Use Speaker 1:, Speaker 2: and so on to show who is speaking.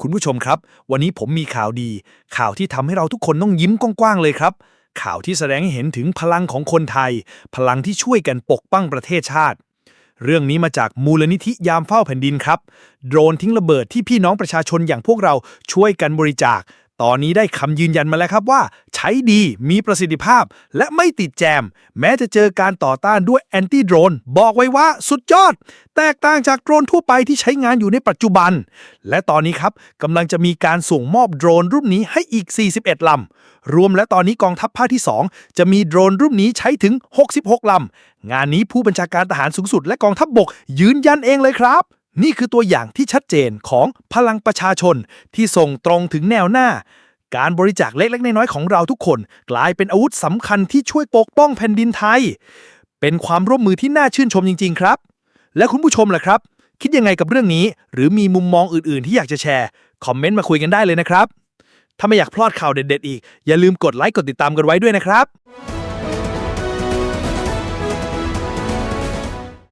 Speaker 1: คุณผู้ชมครับ วันนี้ผมมีข่าวดี ข่าวที่ทำให้เราทุกคนต้องยิ้มกว้างๆเลยครับ ข่าวที่แสดงให้เห็นถึงพลังของคนไทย พลังที่ช่วยกันปกป้องประเทศชาติ เรื่องนี้มาจากมูลนิธิยามเฝ้าแผ่นดินครับ โดรนทิ้งระเบิดที่พี่น้องประชาชนอย่างพวกเราช่วยกันบริจาค ตอนนี้ได้คำยืนยันมาแล้วครับว่า ใช้ดีมีประสิทธิภาพ และไม่ติดแจม แม้จะเจอการต่อต้านด้วยแอนตี้โดรนบอกไว้ว่าสุดยอด แตกต่างจากโดรนทั่วไปที่ใช้งานอยู่ในปัจจุบัน และตอนนี้ครับกำลังจะมีการส่งมอบโดรนรุ่นนี้ให้อีก 41 ลำ รวมและตอนนี้กองทัพภาคที่ 2 จะมีโดรนรุ่นนี้ใช้ถึง 66 ลำ งานนี้ผู้บัญชาการทหารสูงสุดและกองทัพบบกยืนยันเองเลยครับ นี่คือตัวอย่างที่ชัดเจนของพลังประชาชนที่ส่งตรงถึงแนวหน้า การบริจาคเล็กๆน้อยๆของเราทุกคน กลายเป็นอาวุธสำคัญที่ช่วยปกป้องแผ่นดินไทย เป็นความร่วมมือที่น่าชื่นชมจริง ๆ ครับ และคุณผู้ชมล่ะครับ คิดยังไงกับเรื่องนี้ หรือมีมุมมองอื่น ๆ ที่อยากจะแชร์ คอมเมนต์มาคุยกันได้เลยนะครับ ถ้าไม่อยากพลาดข่าวเด็ด ๆ อีก อย่าลืมกดไลค์กดติดตามกันไว้ด้วยนะครับ